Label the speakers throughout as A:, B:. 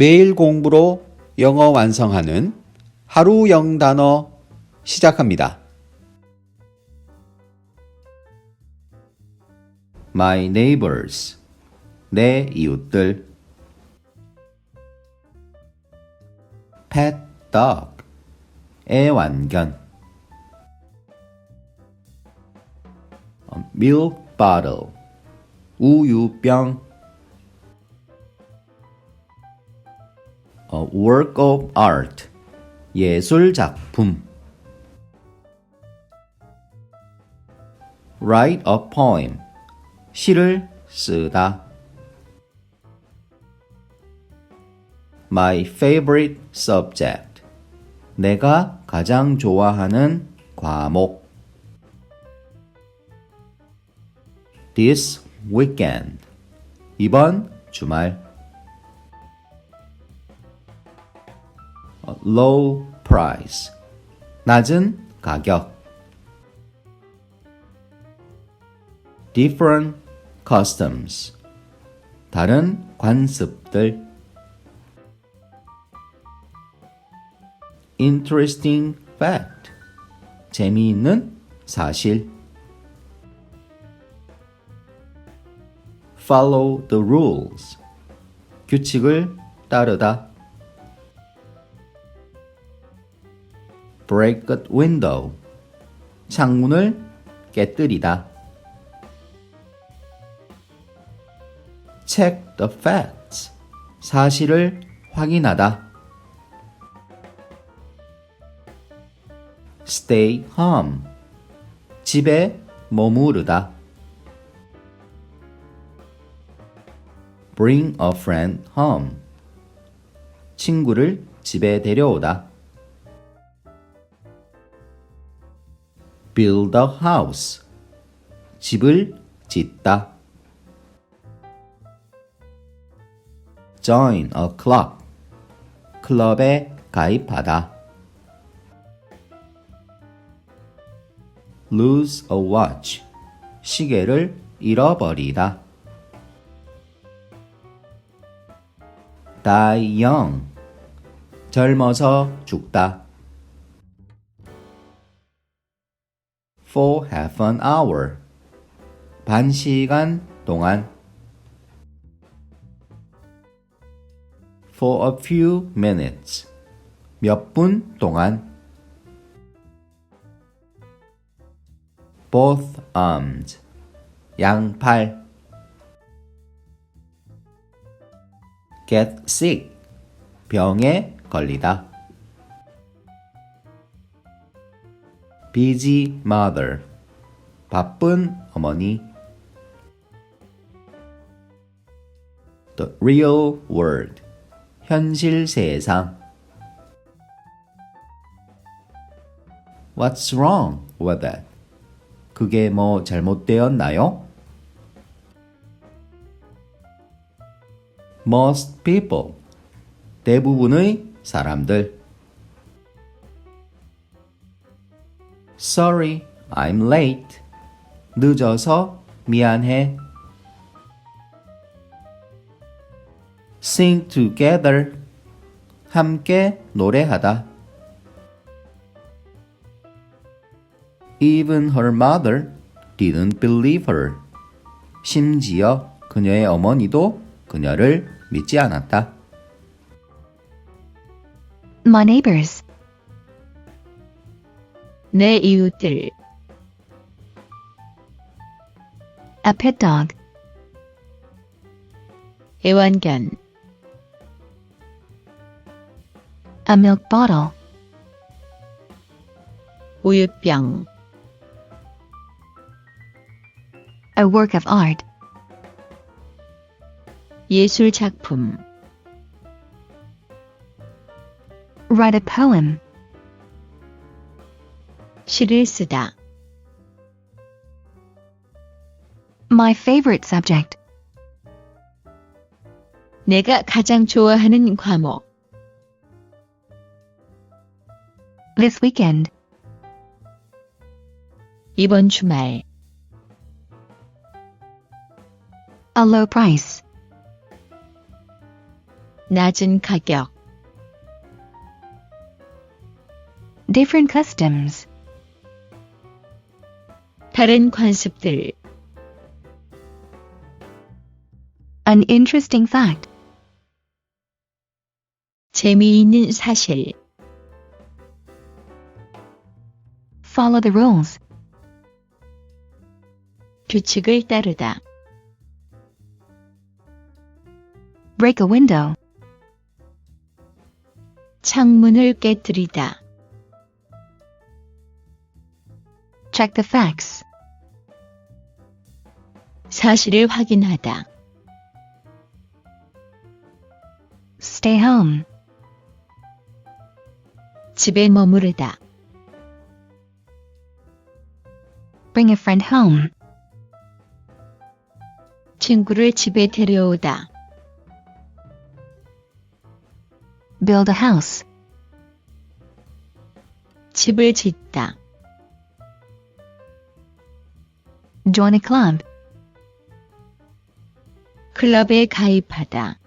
A: 매일 공부로 영어 완성하는 하루 영단어 시작합니다. My neighbors. 내 이웃들. pet dog. 애완견. 어, milk bottle. 우유병. 어, work of art. 예술 작품. write a poem. 시를 쓰다. My favorite subject. 내가 가장 좋아하는 과목. This weekend. 이번 주말. Low price. 낮은 가격. Different customs. 다른 관습들. Interesting fact. 재미있는 사실. Follow the rules. 규칙을 따르다. Break a window. 창문을 깨뜨리다. Check the facts. 사실을 확인하다. Stay home. 집에 머무르다. Bring a friend home. 친구를 집에 데려오다. Build a house. 집을 짓다. Join a club. 클럽에 가입하다. Lose a watch. 시계를 잃어버리다. Die young. 젊어서 죽다. For half an hour. 반 시간 동안. For a few minutes. 몇 분 동안. Both arms. 양팔. Get sick. 병에 걸리다. Busy mother. 바쁜 어머니. The real world. 현실 세상. What's wrong with that? 그게 뭐 잘못되었나요? Most people. 대부분의 사람들. Sorry, I'm late. 늦어서 미안해. Sing together. 함께 노래하다. Even her mother didn't believe her. 심지어 그녀의 어머니도 그녀를 믿지 않았다.
B: My neighbors.
C: 내 이웃들,
B: A pet dog.
C: 애완견,
B: A milk bottle.
C: 우유병,
B: A work of art.
C: 예술 작품,
B: Write a poem.
C: 시를 쓰다,
B: My favorite subject.
C: 내가 가장 좋아하는 과목,
B: This weekend.
C: 이번 주말,
B: A low price.
C: 낮은 가격.
B: Different customs.
C: 다른 관습들.
B: An interesting fact.
C: 재미있는 사실.
B: Follow the rules.
C: 규칙을 따르다.
B: Break a window.
C: 창문을 깨뜨리다.
B: Check the facts.
C: 사실을 확인하다.
B: Stay home.
C: 집에 머무르다.
B: Bring a friend home.
C: 친구를 집에 데려오다.
B: Build a house.
C: 집을 짓다.
B: Join a club.
C: 클럽에 가입하다.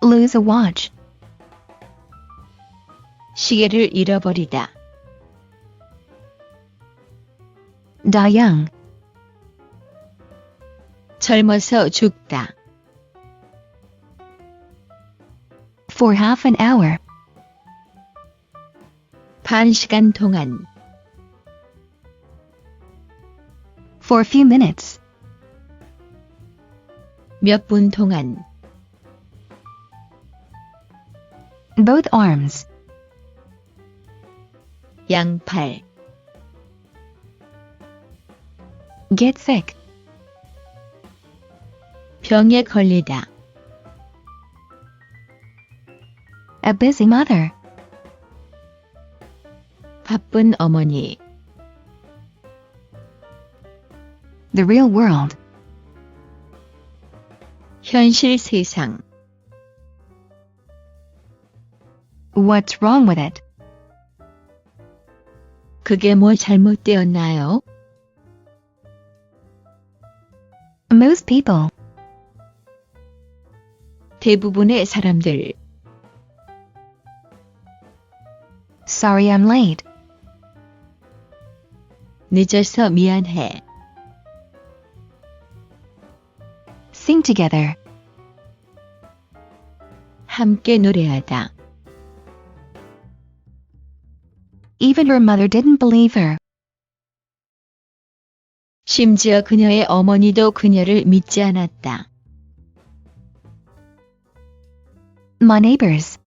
B: Lose a watch.
C: 시계를 잃어버리다.
B: Die young.
C: 젊어서 죽다.
B: For half an hour.
C: 반 시간 동안.
B: For a few minutes.
C: 몇 분 동안.
B: Both arms.
C: 양팔.
B: Get sick.
C: 병에 걸리다.
B: A busy mother.
C: 바쁜 어머니.
B: The real world.
C: 현실 세상.
B: What's wrong with it?
C: 그게 뭐 잘못되었나요?
B: Most people.
C: 대부분의 사람들.
B: Sorry I'm late.
C: 늦어서 미안해.
B: Sing together.
C: 함께 노래하다.
B: Even her mother didn't believe her.
C: 심지어 그녀의 어머니도 그녀를 믿지 않았다.
B: My neighbors.